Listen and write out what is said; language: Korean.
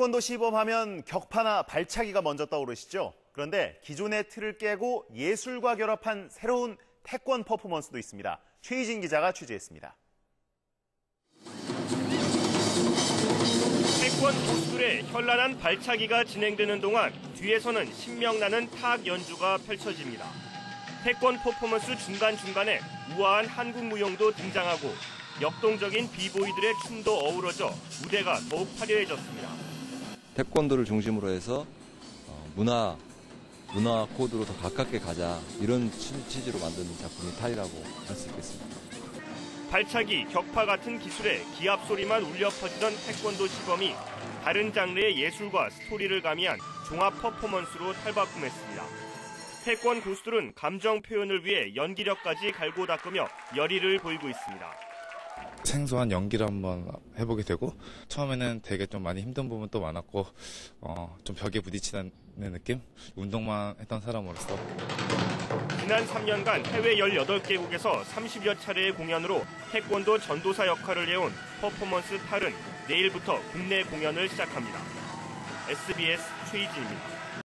태권도 시범하면 격파나 발차기가 먼저 떠오르시죠? 그런데 기존의 틀을 깨고 예술과 결합한 새로운 태권 퍼포먼스도 있습니다. 최희진 기자가 취재했습니다. 태권 고수들의 현란한 발차기가 진행되는 동안 뒤에서는 신명나는 타악 연주가 펼쳐집니다. 태권 퍼포먼스 중간중간에 우아한 한국 무용도 등장하고 역동적인 비보이들의 춤도 어우러져 무대가 더욱 화려해졌습니다. 태권도를 중심으로 해서 어, 문화 문화 코드로 더 가깝게 가자 이런 취- 취지로 만든 작품이 타이라고 할 수 있겠습니다. 발차기, 격파 같은 기술에 기합 소리만 울려 퍼지던 태권도 시범이 다른 장르의 예술과 스토리를 가미한 종합 퍼포먼스로 탈바꿈했습니다. 태권 고수들은 감정 표현을 위해 연기력까지 갈고 닦으며 열의를 보이고 있습니다. 생소한 연기를 한번 해보게 되고 처음에는 되게 좀 많이 힘든 부분도 많았고 어, 좀 벽에 부딪히는 느낌? 운동만 했던 사람으로서 지난 3년간 해외 18개국에서 30여 차례의 공연으로 태권도 전도사 역할을 해온 퍼포먼스 탈은 내일부터 국내 공연을 시작합니다. SBS 최희진입니다.